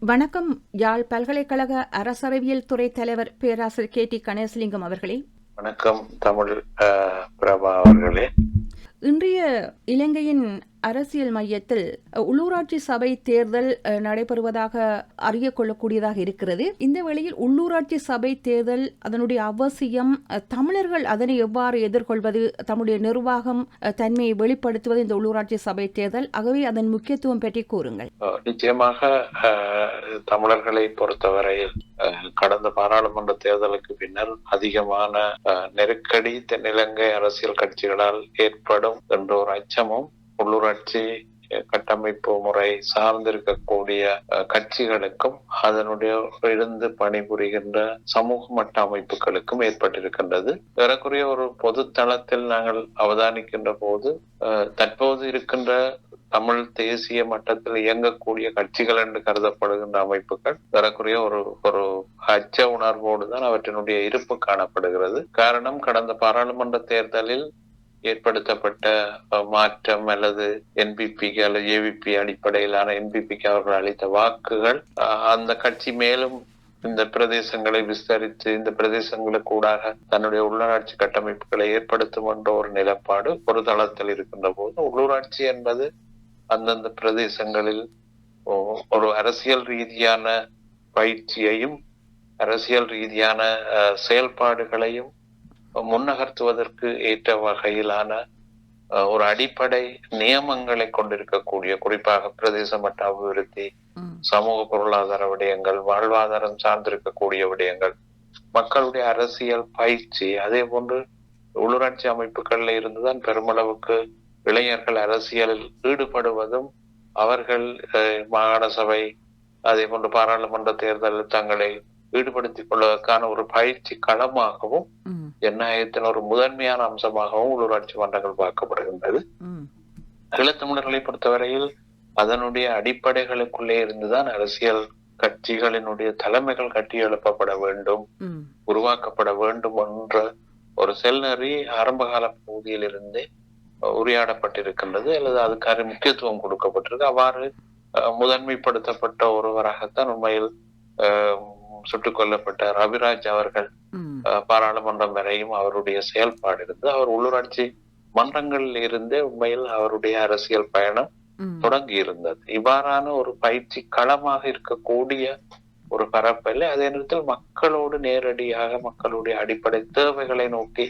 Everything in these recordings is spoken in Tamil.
வணக்கம். யாழ் பல்கலைக்கழக அரசறிவியல் துறை தலைவர் பேராசிரியர் கே டி கணேசலிங்கம் அவர்களே. வணக்கம் தமிழ் பிரபா அவர்களே. இன்றைய இலங்கையின் அரசியல் மையத்தில் உள்ளூராட்சி சபை தேர்தல் நடைபெறுவதாக அறிய கொள்ளக்கூடியதாக இருக்கிறது. இந்த வேளையில் உள்ளூராட்சி சபை தேர்தல் அதனுடைய அவசியம் தமிழர்கள் அதனை எவ்வாறு எதிர்கொள்வது தம்முடைய நிர்வாகம் அஹ், தன்மையை வெளிப்படுத்துவது இந்த உள்ளூராட்சி சபை தேர்தல்? ஆகவே அதன் முக்கியத்துவம் பற்றி கூறுங்கள். நிச்சயமாக அஹ், தமிழர்களை பொறுத்தவரையில் அஹ், கடந்த பாராளுமன்ற தேர்தலுக்கு பின்னர் அதிகமான அஹ், நெருக்கடி தென்னிலங்கை அரசியல் கட்சிகளால் ஏற்படும் என்ற ஒரு அச்சமும் உள்ளூராட்சி கட்டமைப்பு முறை சார்ந்திருக்கக்கூடிய கட்சிகளுக்கும் அதனுடைய இருந்து பணிபுரிகின்ற சமூக மட்ட அமைப்புகளுக்கும் ஏற்பட்டிருக்கின்றது. ஏறக்குறைய ஒரு பொது தளத்தில் நாங்கள் அவதானிக்கின்ற போது தற்போது இருக்கின்ற தமிழ் தேசிய மட்டத்தில் இயங்கக்கூடிய கட்சிகள் என்று கருதப்படுகின்ற அமைப்புகள் ஏறக்குறைய ஒரு ஒரு அச்ச உணர்வோடு தான் அவற்றினுடைய இருப்பு காணப்படுகிறது. காரணம் கடந்த பாராளுமன்ற தேர்தலில் ஏற்படுத்தப்பட்ட மாற்றம் அல்லது என்பிபிக்கு அல்லது ஏவிபி அடிப்படையிலான என்பிபிக்கு அவர்கள் அளித்த வாக்குகள் அஹ், அந்த கட்சி மேலும் இந்த பிரதேசங்களை விஸ்தரித்து இந்த பிரதேசங்களுக்கு ஊடாக தன்னுடைய உள்ளாட்சி கட்டமைப்புகளை ஏற்படுத்தும் என்ற ஒரு நிலப்பாடு ஒரு தளத்தில் இருக்கின்ற போது உள்ளூராட்சி என்பது அந்தந்த பிரதேசங்களில் ஒரு அரசியல் ரீதியான பயிற்சியையும் அரசியல் ரீதியான செயல்பாடுகளையும் முன்னகர்த்துவதற்கு ஏற்ற வகையிலான ஒரு அடிப்படை நியமங்களை கொண்டிருக்கக்கூடிய குறிப்பாக பிரதேச மட்ட அபிவிருத்தி சமூக பொருளாதார விடயங்கள் வாழ்வாதாரம் சார்ந்திருக்கக்கூடிய விடயங்கள் மக்களுடைய அரசியல் பயிற்சி அதே போன்று உள்ளூராட்சி அமைப்புகள்ல இருந்துதான் பெருமளவுக்கு இளைஞர்கள் அரசியலில் ஈடுபடுவதும் அவர்கள் மாகாண சபை அதே போன்று பாராளுமன்ற தேர்தலில் தங்களை ஈடுபடுத்திக் கொள்வதற்கான ஒரு பயிற்சி களமாகவும் ஜனநாயகத்தின் ஒரு முதன்மையான அம்சமாகவும் உள்ளூராட்சி மன்றங்கள் பார்க்கப்படுகின்றது. ஈழத்தமிழர்களை பொறுத்தவரையில் அதனுடைய அடிப்படைகளுக்குள்ளே இருந்துதான் அரசியல் கட்சிகளினுடைய தலைமைகள் கட்டி எழுப்பப்பட வேண்டும் உருவாக்கப்பட வேண்டும் என்ற ஒரு செல்நெறி ஆரம்பகால பகுதியிலிருந்தே அஹ், உரையாடப்பட்டிருக்கின்றது அல்லது அதுக்கான முக்கியத்துவம் கொடுக்கப்பட்டிருக்கு. அவ்வாறு முதன்மைப்படுத்தப்பட்ட ஒருவராகத்தான் உண்மையில் அஹ், சுட்டுக் கொல்லப்பட்ட ரவிராஜ் அவர்கள் பாராளுமன்றம் வரையும் அவருடைய செயல்பாடு இருந்து அவர் உள்ளூராட்சி மன்றங்களில் இருந்தே உண்மையில் அவருடைய அரசியல் பயணம் தொடங்கி இருந்தது. இவ்வாறான ஒரு பயிற்சி களமாக இருக்கக்கூடிய ஒரு பரப்பில் அதே நேரத்தில் மக்களோடு நேரடியாக மக்களுடைய அடிப்படை தேவைகளை நோக்கி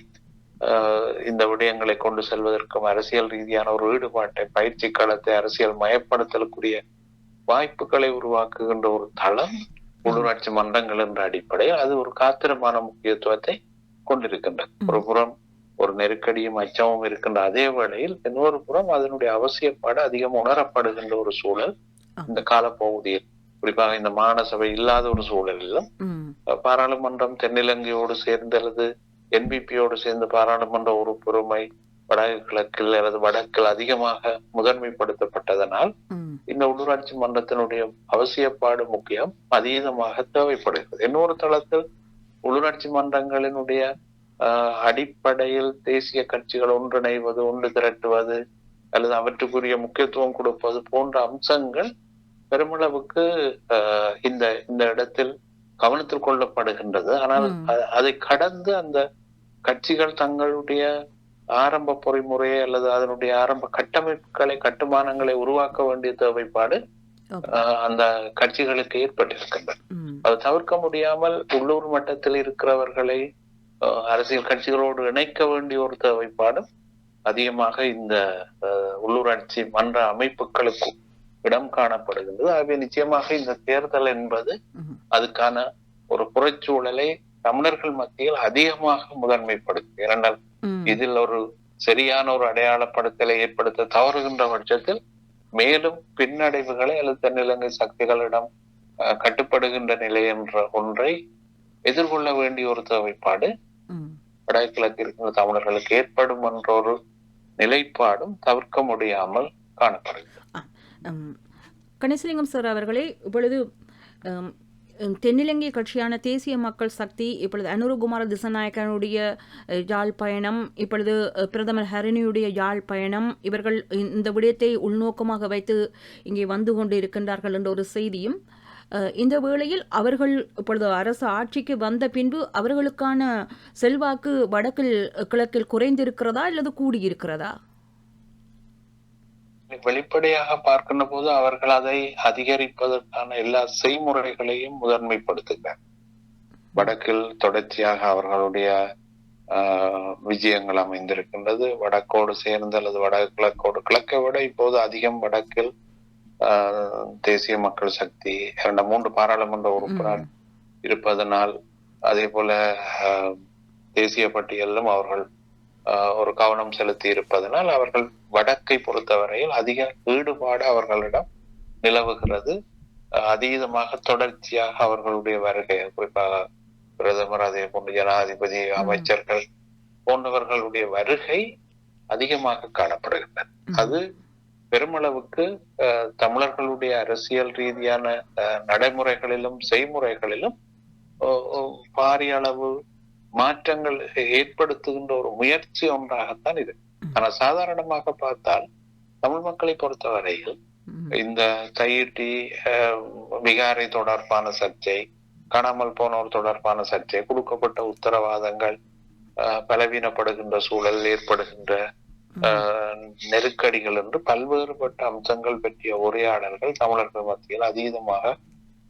ஆஹ், இந்த விடயங்களை கொண்டு செல்வதற்கும் அரசியல் ரீதியான ஒரு ஈடுபாட்டை பயிற்சி களத்தை அரசியல் மயப்படுத்தலுக்குரிய வாய்ப்புகளை உருவாக்குகின்ற ஒரு தளம் உள்ளூராட்சி மன்றங்கள் என்ற அடிப்படையில் அது ஒரு காத்திரமான முக்கியத்துவத்தை கொண்டிருக்கின்றது. ஒரு புறம் ஒரு நெருக்கடியும் அச்சமும் இருக்கின்ற அதே வேளையில் இன்னொரு புறம் அதனுடைய அவசியப்பாடு அதிகம் உணரப்படுகின்ற ஒரு சூழல் இந்த காலப்பகுதியில். குறிப்பாக இந்த மாகாண சபை இல்லாத ஒரு சூழலிலும் பாராளுமன்றம் தென்னிலங்கையோடு சேர்ந்து அல்லது என்பிபியோடு சேர்ந்து பாராளுமன்ற உறுப்புரிமை வடக்கு கிழக்கில் அல்லது வடக்கில் அதிகமாக முதன்மைப்படுத்தப்பட்டதனால் இந்த உள்ளூராட்சி மன்றத்தினுடைய அவசியப்பாடு முக்கியம் அதீதமாக தேவைப்படுகிறது. இன்னொரு தளத்தில் உள்ளூராட்சி மன்றங்களினுடைய அடிப்படையில் தேசிய கட்சிகள் ஒன்றிணைவது ஒன்று திரட்டுவது அல்லது அவற்றுக்குரிய முக்கியத்துவம் கொடுப்பது போன்ற அம்சங்கள் பெருமளவுக்கு ஆஹ், இந்த இந்த இடத்தில் கவனத்தில் கொள்ளப்படுகின்றது. ஆனால் அதை கடந்து அந்த கட்சிகள் தங்களுடைய ஆரம்ப பொறிமுறையை அல்லது அதனுடைய ஆரம்ப கட்டமைப்புகளை கட்டுமானங்களை உருவாக்க வேண்டிய தேவைப்பாடு அந்த கட்சிகளுக்கு ஏற்பட்டிருக்கின்றன ம், அது தவிர்க்க முடியாமல் உள்ளூர் மட்டத்தில் இருக்கிறவர்களை அரசியல் கட்சிகளோடு இணைக்க வேண்டிய ஒரு தேவைப்பாடும் அதிகமாக இந்த உள்ளூராட்சி மன்ற அமைப்புகளுக்கு இடம் காணப்படுகின்றது. ஆகவே நிச்சயமாக இந்த தேர்தல் என்பது அதுக்கான ஒரு புறச்சூழலை தமிழர்கள் மத்தியில் அதிகமாக முதன்மைப்படுத்தும் ம், இதில் ஒரு சரியான ஒரு அடையாளப்படுத்தலை ஏற்படுத்த தவறுகின்ற பட்சத்தில் மேலும் பின்னடைவுகளை அல்லது தென்னிலங்கை சக்திகளிடம் கட்டுப்படுகின்ற நிலை என்ற ஒன்றை எதிர்கொள்ள வேண்டிய ஒரு தேவைப்பாடு. வடகிழக்கு இருக்கின்ற தமிழர்களுக்கு ஏற்படும் என்ற ஒரு நிலைப்பாடும் தவிர்க்க முடியாமல் காணப்படுகிறது. கணேசலிங்கம் சார் அவர்களே இப்பொழுது தென்னிலங்கை கட்சியான தேசிய மக்கள் சக்தி இப்பொழுது அனுருகுமார திசநாயக்கனுடைய யாழ் பயணம் இப்பொழுது பிரதமர் ஹரிணியுடைய யாழ் பயணம் இவர்கள் இந்த விடயத்தை உள்நோக்கமாக வைத்து இங்கே வந்து கொண்டு இருக்கின்றார்கள் என்ற ஒரு செய்தியும் இந்த வேளையில் அவர்கள் இப்பொழுது அரசு ஆட்சிக்கு வந்த பின்பு அவர்களுக்கான செல்வாக்கு வடக்கில் கிழக்கில் குறைந்திருக்கிறதா அல்லது கூடியிருக்கிறதா? வெளிப்படையாக பார்க்கின்ற போது அவர்கள் அதை அதிகரிப்பதற்கான எல்லா செய்முறைகளையும் முதன்மைப்படுத்துகிறார் வடக்கில் தொடர்ச்சியாக அவர்களுடைய ஆஹ், விஜயங்கள் அமைந்திருக்கின்றது. வடக்கோடு சேர்ந்து அல்லது வடகிழக்கோடு கிழக்கை விட இப்போது அதிகம் வடக்கில் ஆஹ், தேசிய மக்கள் சக்தி இரண்டு மூன்று பாராளுமன்ற உறுப்பினர் இருப்பதனால் அதே போல தேசிய பட்டியலிலும் அவர்கள் ஒரு கவனம் செலுத்தி இருப்பதனால் அவர்கள் வடக்கை பொறுத்தவரையில் அதிக ஈடுபாடு அவர்களிடம் நிலவுகிறது. அதீதமாக தொடர்ச்சியாக அவர்களுடைய வருகை குறிப்பாக பிரதமர் அதே போன்று ஜனாதிபதி அமைச்சர்கள் போன்றவர்களுடைய வருகை அதிகமாக காணப்படுகின்றன அது பெருமளவுக்கு தமிழர்களுடைய அரசியல் ரீதியான நடைமுறைகளிலும் செய்முறைகளிலும் பாரிய அளவு மாற்றங்கள் ஏற்படுத்துகின்ற ஒரு முயற்சி ஒன்றாகத்தான் இது. ஆனா சாதாரணமாக பார்த்தால் தமிழ் மக்களை பொறுத்தவரையில். இந்த தையிட்டி விகாரை தொடர்பான சர்ச்சை காணாமல் போனோர் தொடர்பான சர்ச்சை கொடுக்கப்பட்ட உத்தரவாதங்கள் பலவீனப்படுகின்ற சூழல் ஏற்படுகின்ற நெருக்கடிகள் என்று பல்வேறுபட்ட அம்சங்கள் பற்றிய உரையாடல்கள் தமிழர்கள் மத்தியில் அதீதமாக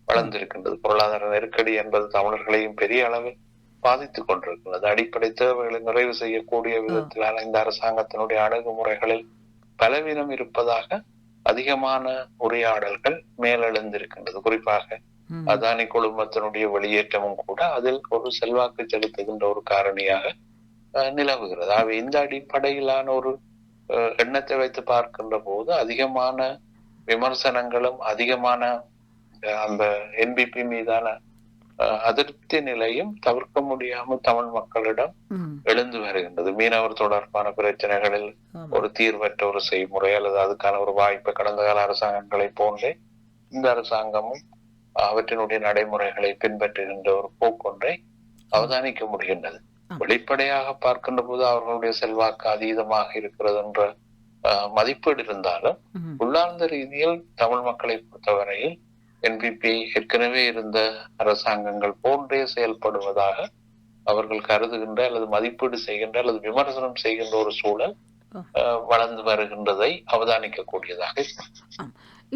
வளர்ந்திருக்கின்றது பொருளாதார நெருக்கடி என்பது தமிழர்களையும் பெரிய அளவில் பாதித்துக் கொண்டிருக்கிறது. அடிப்படை தேவைகளை நிறைவு செய்யக்கூடிய விதத்திலான இந்த அரசாங்கத்தினுடைய அணுகுமுறைகளில் பலவீனம் இருப்பதாக அதிகமான உரையாடல்கள் மேலெழுந்திருக்கின்றது. குறிப்பாக. அதானி குழுமத்தினுடைய வெளியேற்றமும் கூட அதில் ஒரு செல்வாக்கு செலுத்துகின்ற ஒரு காரணியாக நிலவுகிறது. ஆகவே இந்த அடிப்படையிலான ஒரு எண்ணத்தை வைத்து பார்க்கின்ற போது அதிகமான விமர்சனங்களும் அதிகமான அந்த என்பிபி மீதான அதிருப்தி நிலையும் தவிர்க்க முடியாமல் தமிழ் மக்களிடம். எழுந்து வருகின்றது மீனவர் தொடர்பான பிரச்சனைகளில். ஒரு தீர்வற்ற ஒரு செய்முறை அல்லது அதுக்கான ஒரு வாய்ப்பு கடந்த கால அரசாங்கங்களை போன்றே இந்த அரசாங்கமும் அவற்றினுடைய நடைமுறைகளை பின்பற்றுகின்ற ஒரு போக்கொன்றை அவதானிக்க முடிகின்றது. வெளிப்படையாக பார்க்கின்ற போது அவர்களுடைய செல்வாக்கு அதீதமாக இருக்கிறது என்ற மதிப்பீடு இருந்தாலும். உள்ளார்ந்த ரீதியில் தமிழ் மக்களை பொறுத்தவரையில் என்பிபி ஏற்கனவே இருந்த அரசாங்கங்கள் போன்றே செயல்படுவதாக அவர்கள் கருதுகின்ற அல்லது மதிப்பீடு செய்கின்ற அல்லது விமர்சனம் செய்கின்ற ஒரு சூழல் வளர்ந்து வருகின்றதை அவதானிக்க கூடியதாக.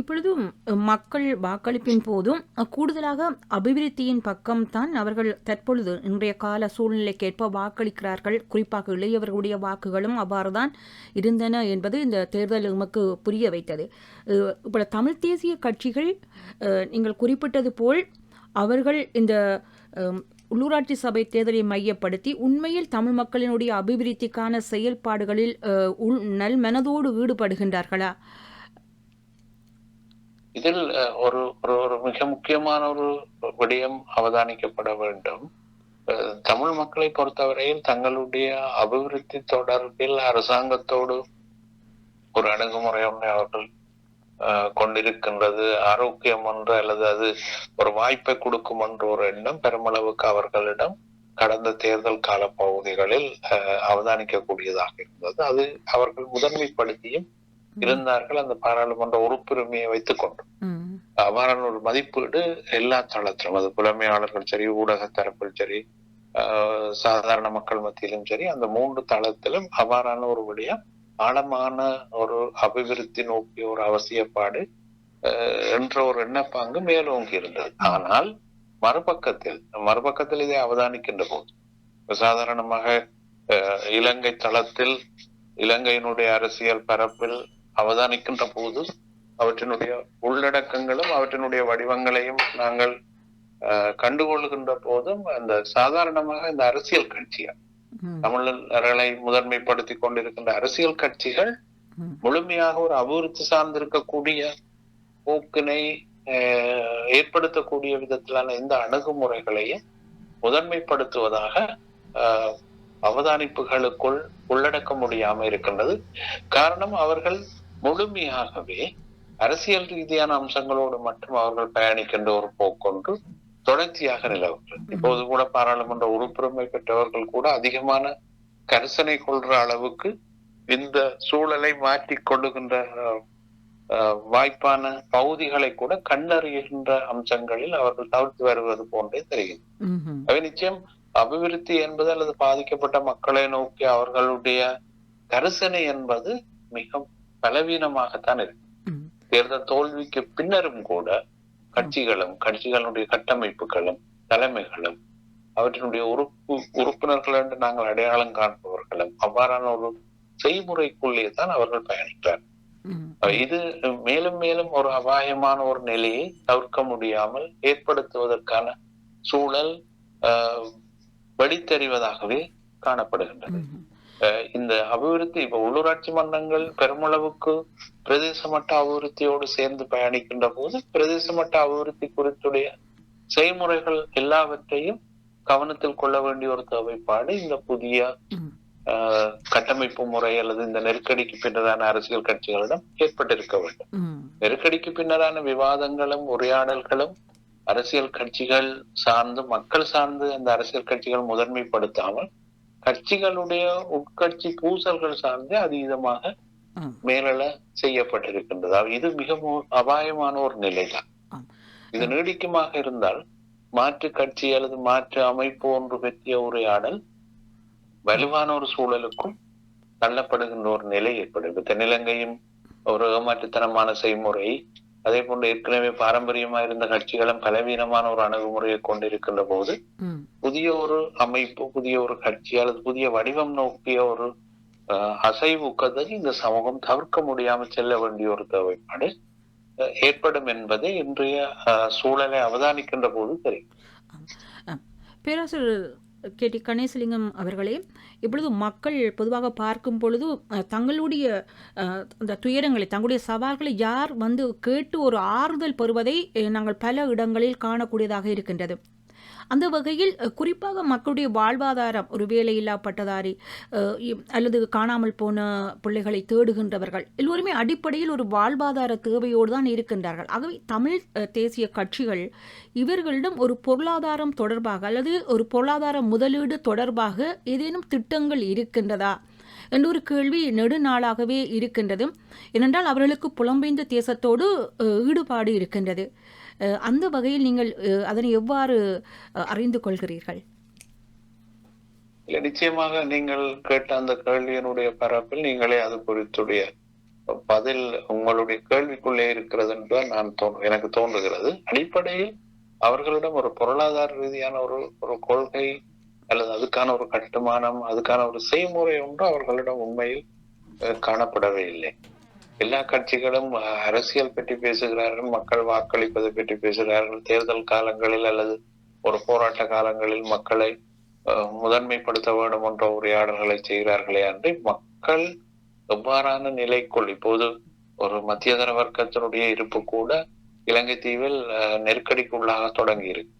இப்பொழுதும் மக்கள் வாக்களிப்பின் போதும் கூடுதலாக அபிவிருத்தியின் பக்கம்தான் அவர்கள் தற்பொழுது இன்றைய கால சூழ்நிலைக்கேற்ப வாக்களிக்கிறார்கள். குறிப்பாக இளையவர்களுடைய வாக்குகளும் அவ்வாறுதான் இருந்தன என்பது இந்த தேர்தல் நமக்கு புரிய வைத்தது. இப்போ தமிழ் தேசிய கட்சிகள் நீங்கள் குறிப்பிட்டது போல் அவர்கள் இந்த உள்ளூராட்சி சபை தேர்தலை மையப்படுத்தி உண்மையில் தமிழ் மக்களினுடைய அபிவிருத்திக்கான செயல்பாடுகளில் உள் நல் மனதோடு ஈடுபடுகின்றார்களா? இதில் ஒரு ஒரு ஒரு மிக முக்கியமான ஒரு விடயம் அவதானிக்கப்பட வேண்டும். தமிழ் மக்களை பொறுத்தவரையில் தங்களுடைய அபிவிருத்தி தொடர்பில் அரசாங்கத்தோடு ஒரு அணுகுமுறை ஒன்றை அவர்கள் அஹ், கொண்டிருக்கின்றது. ஆரோக்கியம் ஒன்று அல்லது அது ஒரு வாய்ப்பை கொடுக்கும் என்ற ஒரு எண்ணம் பெருமளவுக்கு அவர்களிடம் கடந்த தேர்தல் கால பகுதிகளில் அஹ், அவதானிக்கக்கூடியதாக இருந்தது. அது அவர்கள் முதன்மைப்படுத்தியும் இருந்தார்கள் அந்த பாராளுமன்ற உறுப்புரிமையை வைத்துக் கொண்டு ம். அவ்வாறான ஒரு மதிப்பீடு எல்லா தளத்திலும் அது புலமையாளர்கள் சரி ஊடக தரப்பில் சரி சாதாரண மக்கள் மத்தியிலும் சரி அந்த மூன்று தளத்திலும் அவ்வாறான ஒரு விடயம் ஆழமான ஒரு அபிவிருத்தி நோக்கிய ஒரு அவசியப்பாடு என்ற ஒரு எண்ணப்பாங்கு மேலோங்கி இருந்தது. ஆனால் மறுபக்கத்தில் மறுபக்கத்தில் இதை அவதானிக்கின்ற போது சாதாரணமாக இலங்கை தளத்தில் இலங்கையினுடைய அரசியல் பரப்பில் அவதானிக்கின்ற போது அவற்றினுடைய உள்ளடக்கங்களும் அவற்றினுடைய வடிவங்களையும் நாங்கள் ஆஹ், கண்டுகொள்கின்ற போதும் அந்த சாதாரணமாக இந்த அரசியல் கட்சிகள் ம். தமிழர்களை முதன்மைப்படுத்தி கொண்டிருக்கின்ற அரசியல் கட்சிகள். முழுமையாக ஒரு அபிவிருத்தி சார்ந்திருக்கக்கூடிய போக்கினை ஆஹ், ஏற்படுத்தக்கூடிய விதத்திலான இந்த அணுகுமுறைகளையும் முதன்மைப்படுத்துவதாக ஆஹ், அவதானிப்புகளுக்குள் உள்ளடக்க முடியாம இருக்கின்றது காரணம் அவர்கள் முழுமையாகவே அரசியல் ரீதியான அம்சங்களோடு மட்டும் அவர்கள் பயணிக்கின்ற ஒரு போக்கொன்று தொடர்ச்சியாக நிலவுகிறது. இப்போது கூட பாராளுமன்ற உறுப்புரிமை பெற்றவர்கள் கூட அதிகமான கரிசனை கொள்ற அளவுக்கு இந்த சூழலை மாற்றிக் கொள்ளுகின்ற வாய்ப்பான பகுதிகளை கூட கண்டறிகின்ற அம்சங்களில் அவர்கள் தவிர்த்து வருவது போன்றே தெரிகிறது. அவை நிச்சயம் அபிவிருத்தி என்பது அல்லது பாதிக்கப்பட்ட மக்களை நோக்கி அவர்களுடைய கரிசனை என்பது மிக பலவீனமாகத்தான் இருக்கு. தேர்தல் தோல்விக்கு பின்னரும் கூட கட்சிகளும் கட்சிகளுடைய கட்டமைப்புகளும் தலைமைகளும் அவற்றினுடைய உறுப்பு உறுப்பினர்கள் என்று நாங்கள் அடையாளம் காண்பவர்களும் அவ்வாறான ஒரு செய்முறைக்குள்ளே தான் அவர்கள் பயணிக்கிறார். இது மேலும் மேலும் ஒரு அபாயமான ஒரு நிலையை தவிர்க்க முடியாமல் ஏற்படுத்துவதற்கான சூழல் ஆஹ், வெடித்தெறிவதாகவே காணப்படுகின்றது இந்த அபிவிருத்தி இப்ப உள்ளூராட்சி மன்றங்கள் பெருமளவுக்கு பிரதேச மட்ட அபிவிருத்தியோடு சேர்ந்து பயணிக்கின்ற போது பிரதேச மட்ட அபிவிருத்தி குறித்துடைய செய்முறைகள் எல்லாவற்றையும் கவனத்தில் கொள்ள வேண்டிய ஒரு தேவைப்பாடு. இந்த புதிய கட்டமைப்பு முறை அல்லது இந்த நெருக்கடிக்கு பின்னரான அரசியல் கட்சிகளிடம் ஏற்பட்டிருக்க வேண்டும். நெருக்கடிக்கு பின்னரான விவாதங்களும் உரையாடல்களும் அரசியல் கட்சிகள் சார்ந்து மக்கள் சார்ந்து அந்த அரசியல் கட்சிகள் முதன்மைப்படுத்தாமல் கட்சிகளுடைய உட்கட்சி பூசல்கள் சார்ந்து அதீதமாக. மேலள செய்யப்பட்டிருக்கின்றது இது மிகவும் அபாயமான ஒரு நிலைதான். இது நீடிக்குமாக இருந்தால் மாற்று கட்சி அல்லது மாற்று அமைப்பு ஒன்று பற்றிய உரையாடல் வலுவான ஒரு சூழலுக்கும் தள்ளப்படுகின்ற ஒரு நிலை ஏற்படும் இப்ப தென்னிலங்கையும் ஒரு ஏமாற்றுத்தனமான செய்முறை அதே போன்று ஏற்கனவே பாரம்பரியமா இருந்த கட்சிகளும் பலவீனமான ஒரு அணுகுமுறையை கொண்டிருக்கின்ற போது. புதிய ஒரு அமைப்பு புதிய ஒரு கட்சி அல்லது புதிய வடிவம் நோக்கிய ஒரு அஹ், அசைவூக்கத்தை இந்த சமூகம் தவிர்க்க முடியாமல் செல்ல வேண்டிய ஒரு தேவைப்பாடு ஏற்படும் என்பதை இன்றைய சூழலை அவதானிக்கின்ற போது தெரியும். பேராசிரியர் கே டி கணேசலிங்கம் அவர்களே இப்பொழுது மக்கள் பொதுவாக பார்க்கும் பொழுது தங்களுடைய அந்த துயரங்களை தங்களுடைய சவால்களை யார் வந்து கேட்டு ஒரு ஆறுதல் பெறுவதை நாங்கள் பல இடங்களில் காணக்கூடியதாக இருக்கின்றது. அந்த வகையில் குறிப்பாக மக்களுடைய வாழ்வாதாரம் ஒரு வேலையில்லா பட்டதாரி அல்லது காணாமல் போன பிள்ளைகளை தேடுகின்றவர்கள் எல்லோருமே அடிப்படையில் ஒரு வாழ்வாதார தேவையோடு தான் இருக்கின்றார்கள். ஆகவே தமிழ் தேசிய கட்சிகள் இவர்களிடம் ஒரு பொருளாதாரம் தொடர்பாக அல்லது ஒரு பொருளாதார முதலீடு தொடர்பாக ஏதேனும் திட்டங்கள் இருக்கின்றதா என்ற ஒரு கேள்வி நெடுநாளாகவே இருக்கின்றது. ஏனென்றால் அவர்களுக்கு புலம்பெய்ந்த தேசத்தோடு ஈடுபாடு இருக்கின்றது. அந்த வகையில் நீங்கள் அதனை எவ்வாறு அறிந்து கொள்கிறீர்கள்? நிச்சயமாக நீங்கள் கேட்ட அந்த கேள்வியினுடைய பரப்பில் நீங்களே அது குறித்துடைய பதில் உங்களுடைய கேள்விக்குள்ளே இருக்கிறது என்று நான் தோன்று எனக்கு தோன்றுகிறது. அடிப்படையில் அவர்களிடம் ஒரு பொருளாதார ரீதியான ஒரு ஒரு கொள்கை அல்லது அதுக்கான ஒரு கட்டுமானம் அதுக்கான ஒரு செய்முறை ஒன்று அவர்களிடம் உண்மையில் காணப்படவே இல்லை. எல்லா கட்சிகளும் அஹ், அரசியல் பற்றி பேசுகிறார்கள் மக்கள் வாக்களிப்பதை பற்றி பேசுகிறார்கள். தேர்தல் காலங்களில் அல்லது ஒரு போராட்ட காலங்களில் மக்களை அஹ், முதன்மைப்படுத்த வேண்டும் என்ற உரையாடல்களை செய்கிறார்களே அன்றி மக்கள் எவ்வாறான நிலைக்குள் இப்போது ஒரு மத்தியதர வர்க்கத்தினுடைய இருப்பு கூட இலங்கை தீவில் அஹ், நெருக்கடிக்குள்ளாக தொடங்கி இருக்கு.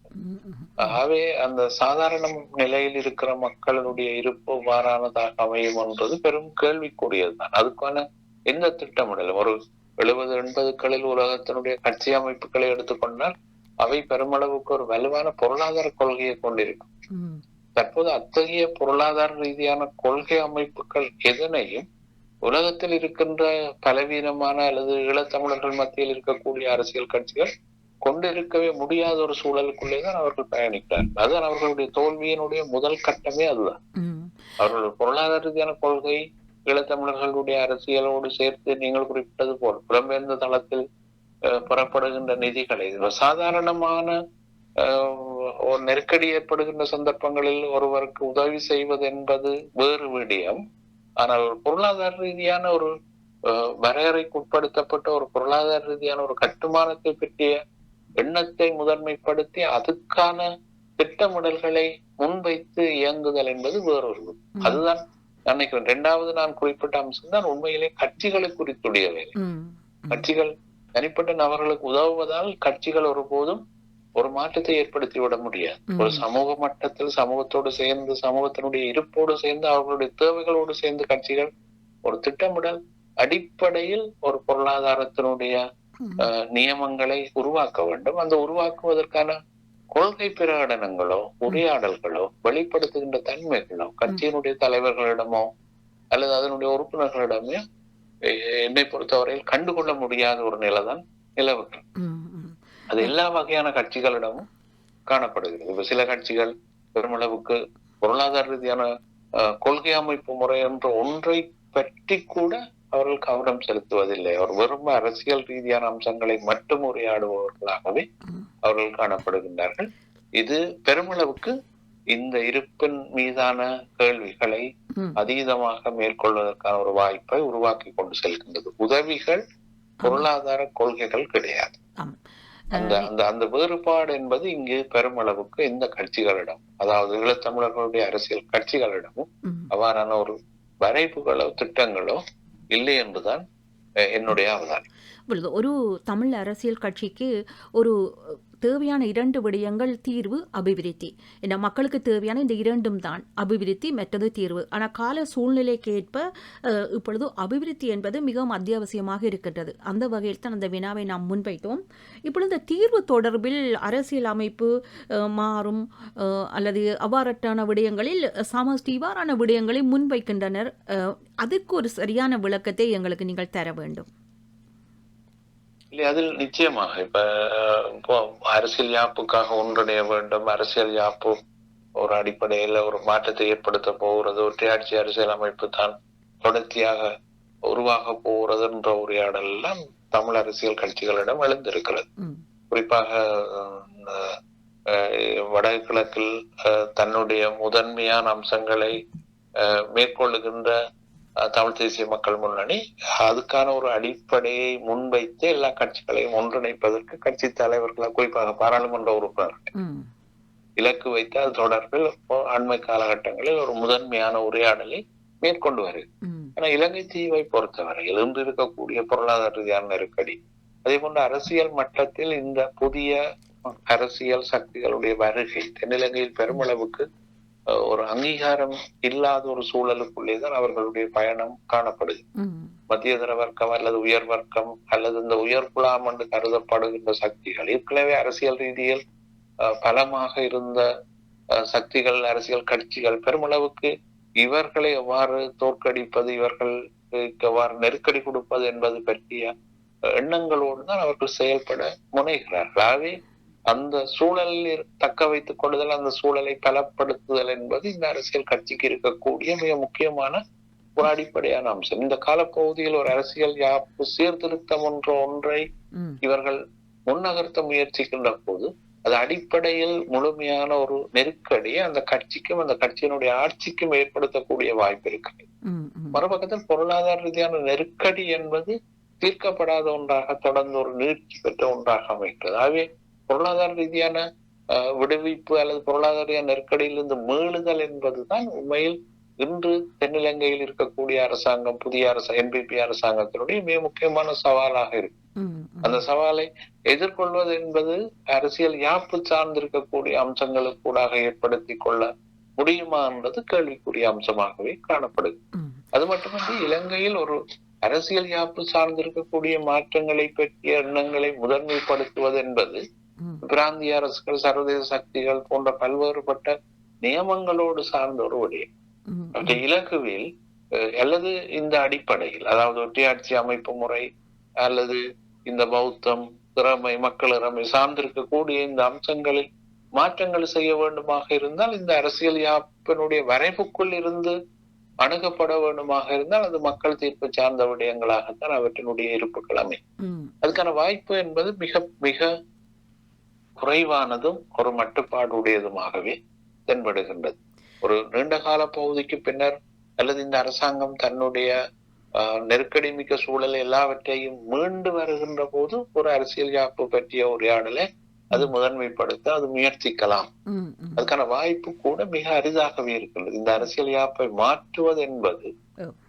ஆகவே அந்த சாதாரண நிலையில் இருக்கிற மக்களுடைய இருப்பு எவ்வாறானதாக அமையும் என்றது பெரும் கேள்விக்குரியதுதான் அதுக்கான எந்த திட்டமிடலும்? ஒரு எழுபது எண்பதுகளில் உலகத்தினுடைய கட்சி அமைப்புகளை எடுத்துக்கொண்டால் அவை பெருமளவுக்கு ஒரு வலுவான பொருளாதார கொள்கையை கொண்டிருக்கும். தற்போது அத்தகைய பொருளாதார ரீதியான கொள்கை அமைப்புகள் எதனையும் உலகத்தில் இருக்கின்ற பலவீனமான அல்லது ஈழத்தமிழர்கள் மத்தியில் இருக்கக்கூடிய அரசியல் கட்சிகள் கொண்டிருக்கவே முடியாத ஒரு சூழலுக்குள்ளே தான் அவர்கள் பயணிக்கிறார்கள். அதுதான் அவர்களுடைய தோல்வியினுடைய முதல் கட்டமே அதுதான். ம், அவர்கள் பொருளாதார ரீதியான கொள்கை ஈழத்தமிழர்களுடைய அரசியலோடு சேர்த்து நீங்கள் குறிப்பிட்டது போல் புலம்பெயர்ந்த தளத்தில் பெறப்படுகின்ற நிதிகளை சாதாரணமான ஒரு நெருக்கடி ஏற்படுகின்ற சந்தர்ப்பங்களில் ஒருவருக்கு உதவி செய்வது என்பது வேறு விடயம் ஆனால் பொருளாதார ரீதியான ஒரு அஹ், வரையறைக்குட்படுத்தப்பட்ட ஒரு பொருளாதார ரீதியான ஒரு கட்டுமானத்தை பற்றிய எண்ணத்தை முதன்மைப்படுத்தி அதுக்கான திட்டமிடல்களை முன்வைத்து இயங்குதல் என்பது வேறொரு. அதுதான் நினைக்கிறேன் இரண்டாவது நான் குறிப்பிட்ட அம்சம் தான் உண்மையிலே கட்சிகளை குறித்துடைய வேலை கட்சிகள் தனிப்பட்ட நபர்களுக்கு உதவுவதால் கட்சிகள் ஒருபோதும் ஒரு மாற்றத்தை ஏற்படுத்தி விட முடியாது. ஒரு சமூக மட்டத்தில் சமூகத்தோடு சேர்ந்து சமூகத்தினுடைய இருப்போடு சேர்ந்து அவர்களுடைய தேவைகளோடு சேர்ந்து கட்சிகள் ஒரு திட்டமிடல் அடிப்படையில் ஒரு பொருளாதாரத்தினுடைய நியமங்களை உருவாக்க வேண்டும். அந்த உருவாக்குவதற்கான கொள்கை பிரகடனங்களோ உரையாடல்களோ வெளிப்படுத்துகின்ற தன்மைகளோ கட்சியினுடைய தலைவர்களிடமோ அல்லது அதனுடைய உறுப்பினர்களிடமோ என்னை பொறுத்தவரையில் கண்டுகொள்ள முடியாத ஒரு நிலைதான் நிலவுகிறது. அது எல்லா வகையான கட்சிகளிடமும் காணப்படுகிறது இப்ப சில கட்சிகள் பெருமளவுக்கு பொருளாதார ரீதியான கொள்கை அமைப்பு முறை என்ற ஒன்றை பற்றி கூட அவர்கள் கவனம் செலுத்துவதில்லை அவர் வெறும் அரசியல் ரீதியான அம்சங்களை மட்டும் உரையாடுபவர்களாகவே. அவர்கள் காணப்படுகின்றார்கள் இது பெருமளவுக்கு இந்த இருப்பின் மீதான கேள்விகளை. அதீதமாக மேற்கொள்வதற்கான ஒரு வாய்ப்பை உருவாக்கி கொண்டு செல்கின்றது உதவிகள் பொருளாதார கொள்கைகள் கிடையாது. அந்த அந்த அந்த வேறுபாடு என்பது இங்கு பெருமளவுக்கு இந்த கட்சிகளிடம் அதாவது ஈழத்தமிழர்களுடைய அரசியல் கட்சிகளிடமும். அவ்வாறான ஒரு வரைவுகளோ திட்டங்களோ இல்லை என்றுதான் என்னுடைய அவதானம் ஒரு தமிழ் அரசியல் கட்சிக்கு ஒரு தேவையான இரண்டு விடயங்கள் தீர்வு அபிவிருத்தி. இந்த மக்களுக்கு தேவையான இந்த இரண்டும் தான் அபிவிருத்தி மற்றது தீர்வு. ஆனால் கால சூழ்நிலைக்கு ஏற்ப இப்பொழுது அபிவிருத்தி என்பது மிகவும் அத்தியாவசியமாக இருக்கின்றது. அந்த வகையில் தான் அந்த வினாவை நாம் முன்வைத்தோம். இப்பொழுது இந்த தீர்வு தொடர்பில் அரசியல் அமைப்பு மாறும் அல்லது அவ்வாறட்டான விடயங்களில் சமஸ்டி இவ்வாறான விடயங்களை முன்வைக்கின்றனர். அஹ், அதுக்கு ஒரு சரியான விளக்கத்தை எங்களுக்கு நீங்கள் தர வேண்டும். இல்லை அதில் நிச்சயமாக. இப்ப இப்போ அரசியல் யாப்புக்காக ஒன்றிணைய வேண்டும் அரசியல் யாப்பு ஒரு அடிப்படையில ஒரு மாற்றத்தை ஏற்படுத்த போகிறது ஒற்றையாட்சி அரசியல் அமைப்பு தான் தொடர்ச்சியாக உருவாக போகிறது என்ற உரையாடல் எல்லாம் தமிழ் அரசியல் கட்சிகளிடம் எழுந்திருக்கிறது. குறிப்பாக வடகிழக்கில் அஹ், தன்னுடைய முதன்மையான அம்சங்களை மேற்கொள்ளுகின்ற தமிழ் தேசிய மக்கள் முன்னணி. அதுக்கான ஒரு அடிப்படையை முன்வைத்து எல்லா கட்சிகளையும் ஒன்றிணைப்பதற்கு கட்சி தலைவர்களை குறிப்பாக பாராளுமன்ற உறுப்பினர்கள் இலக்கு வைத்து அது தொடர்பில் அண்மை காலகட்டங்களில் ஒரு முதன்மையான உரையாடலை மேற்கொண்டு வருகிறது. ஆனா இலங்கை தீவை பொறுத்தவரையில் இன்று இருக்கக்கூடிய பொருளாதார ரீதியான நெருக்கடி அதே போன்று அரசியல் மட்டத்தில் இந்த புதிய அரசியல் சக்திகளுடைய வருகை தென்னிலங்கையில் பெருமளவுக்கு ஒரு அங்கீகாரம் இல்லாத ஒரு சூழலுக்குள்ளே தான் அவர்களுடைய பயணம் காணப்படுது. மத்தியதர வர்க்கம் அல்லது உயர் வர்க்கம் அல்லது இந்த உயர் குலாம் என்று கருதப்படுகின்ற சக்திகள் ஏற்கனவே அரசியல் ரீதியில் அஹ், பலமாக இருந்த சக்திகள் அரசியல் கட்சிகள் பெருமளவுக்கு இவர்களை எவ்வாறு தோற்கடிப்பது இவர்களுக்கு எவ்வாறு நெருக்கடி கொடுப்பது என்பது பற்றிய எண்ணங்களோடு தான் அவர்கள் செயல்பட முனைகிறார்கள். ஆகவே அந்த சூழலில் தக்க வைத்துக் கொள்ளுதல் அந்த சூழலை பலப்படுத்துதல் என்பது இந்த அரசியல் கட்சிக்கு இருக்கக்கூடிய மிக முக்கியமான ஒரு அடிப்படையான அம்சம். இந்த காலப்பகுதியில் ஒரு அரசியல் யாப்பு சீர்திருத்தம் என்ற ஒன்றை இவர்கள் முன்னகர்த்த முயற்சிக்கின்ற போது அது அடிப்படையில் முழுமையான ஒரு நெருக்கடியை அந்த கட்சிக்கும் அந்த கட்சியினுடைய ஆட்சிக்கும் ஏற்படுத்தக்கூடிய வாய்ப்பு இருக்கு மறுபக்கத்தில் பொருளாதார ரீதியான நெருக்கடி என்பது தீர்க்கப்படாத ஒன்றாக தொடர்ந்து ஒரு நீட்சி பெற்ற ஒன்றாக அமைக்கிறது ஆகவே பொருளாதார ரீதியான விடுவிப்பு அல்லது பொருளாதார நெருக்கடியிலிருந்து மீளுதல் என்பதுதான் உண்மையில் இன்று தென்னிலங்கையில் இருக்கக்கூடிய அரசாங்கம் புதிய அரசு என்பிபி அரசாங்கத்தினுடைய மிக முக்கியமான சவாலாக இருக்கு. அந்த சவாலை எதிர்கொள்வது என்பது அரசியல் யாப்பு சார்ந்திருக்கக்கூடிய அம்சங்களுக்கூடாக ஏற்படுத்தி கொள்ள முடியுமா என்பது கேள்விக்குரிய அம்சமாகவே காணப்படுது. அது மட்டுமன்றி இலங்கையில் ஒரு அரசியல் யாப்பு சார்ந்திருக்கக்கூடிய மாற்றங்களை பற்றிய எண்ணங்களை முதன்மைப்படுத்துவது என்பது பிராந்திய அரசுகள் சர்வதேச சக்திகள் போன்ற பல்வேறுபட்ட நியமங்களோடு சார்ந்த ஒரு விடயம் அந்த இலகுவில் அல்லது இந்த அடிப்படையில் அதாவது ஒற்றையாட்சி அமைப்பு முறை அல்லது இந்த பௌத்தம் திறமை மக்கள் திறமை சார்ந்திருக்கக்கூடிய இந்த அம்சங்களில் மாற்றங்கள் செய்ய வேண்டுமாக இருந்தால் இந்த அரசியல் யாப்பினுடைய வரைவுக்குள் இருந்து அணுகப்பட வேண்டுமாக இருந்தால் அது மக்கள் தீர்ப்பு சார்ந்த விடயங்களாகத்தான் அவற்றினுடைய இருப்புகள் அமையும். ம். அதுக்கான வாய்ப்பு என்பது மிக மிக குறைவானதும் ஒரு மட்டுப்பாடு உடையதுமாகவே தென்படுகின்றது. ஒரு நீண்ட கால பகுதிக்கு பின்னர் அல்லது இந்த அரசாங்கம் தன்னுடைய நெருக்கடி மிக்க சூழல் எல்லாவற்றையும் மீண்டு வருகின்ற போது ஒரு அரசியல் யாப்பு பற்றிய உரையாடலை அது முதன்மைப்படுத்த அது முயற்சிக்கலாம். அதுக்கான வாய்ப்பு கூட மிக அரிதாகவே இருக்கிறது. இந்த அரசியல் யாப்பை மாற்றுவது என்பது.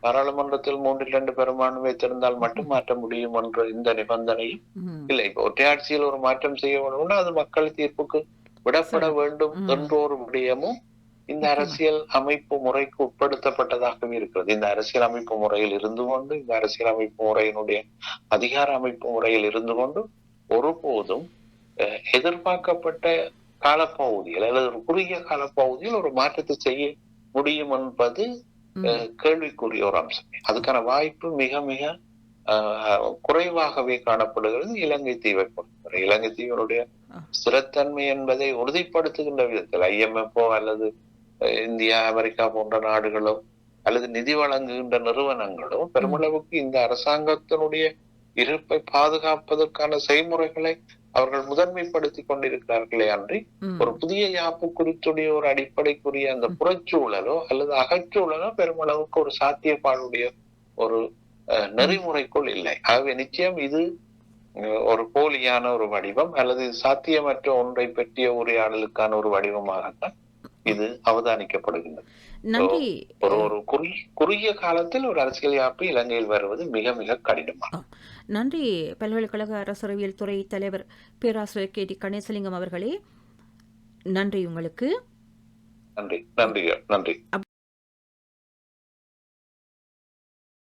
பாராளுமன்றத்தில் மூன்றில் இரண்டு பெரும்பான்மை வைத்திருந்தால் மட்டும் மாற்ற முடியும் என்ற இந்த நிபந்தனையும் இல்லை இப்ப ஒற்றையாட்சியில் ஒரு மாற்றம் செய்ய வேண்டும்னா அது மக்கள் தீர்ப்புக்கு விடப்பட. வேண்டும். என்ற ஒரு விடயமும் இந்த. அரசியல் அமைப்பு முறைக்கு உட்படுத்தப்பட்டதாகவே இருக்கிறது இந்த அரசியல் அமைப்பு முறையில் இருந்து கொண்டு இந்த அரசியல் அமைப்பு முறையினுடைய அதிகார அமைப்பு முறையில் இருந்து கொண்டு ஒருபோதும் எதிர்பார்க்கப்பட்ட காலப்பகுதியில் அல்லது ஒரு குறுகிய காலப்பகுதியில் ஒரு மாற்றத்தை செய்ய முடியும் என்பது கேள்விக்குரிய ஒரு அம்சம். அதுக்கான வாய்ப்பு மிக மிக குறைவாகவே காணப்படுகிறது இலங்கை தீவை பொறுத்தவரை. இலங்கை தீவினுடைய. ஸ்திரத்தன்மை என்பதை உறுதிப்படுத்துகின்ற விதத்தில் ஐஎம்எஃப்ஓ அல்லது இந்தியா அமெரிக்கா போன்ற நாடுகளோ அல்லது நிதி வழங்குகின்ற நிறுவனங்களோ பெருமளவுக்கு இந்த அரசாங்கத்தினுடைய இருப்பை பாதுகாப்பதற்கான செய்முறைகளை அவர்கள் முதன்மைப்படுத்தி கொண்டிருக்கிறார்களே அன்றி. ஒரு புதிய யாப்பு குறித்துடைய ஒரு அடிப்படைக்குரிய அந்த புறச்சூழலோ அல்லது அகச்சூழலோ பெருமளவுக்கு ஒரு சாத்தியப்பாடுடைய ஒரு நெறிமுறைக்குள் இல்லை. ஆகவே நிச்சயம் இது ஒரு போலியான ஒரு வடிவம் அல்லது இது சாத்தியமற்ற ஒன்றை பற்றிய உரையாடலுக்கான ஒரு வடிவமாகத்தான் இது அவதானிக்கப்படுகின்றது. நன்றி. ஒரு ஒரு குறி குறுகிய காலத்தில் ஒரு அரசியல் யாப்பு இலங்கையில் வருவது மிக மிக கடினமாகும் நன்றி பல்கலைக்கழக அரசறிவியல் துறை தலைவர் பேராசிரியர் கே டி கணேசலிங்கம் அவர்களே. நன்றி உங்களுக்கு. நன்றி நன்றி நன்றி.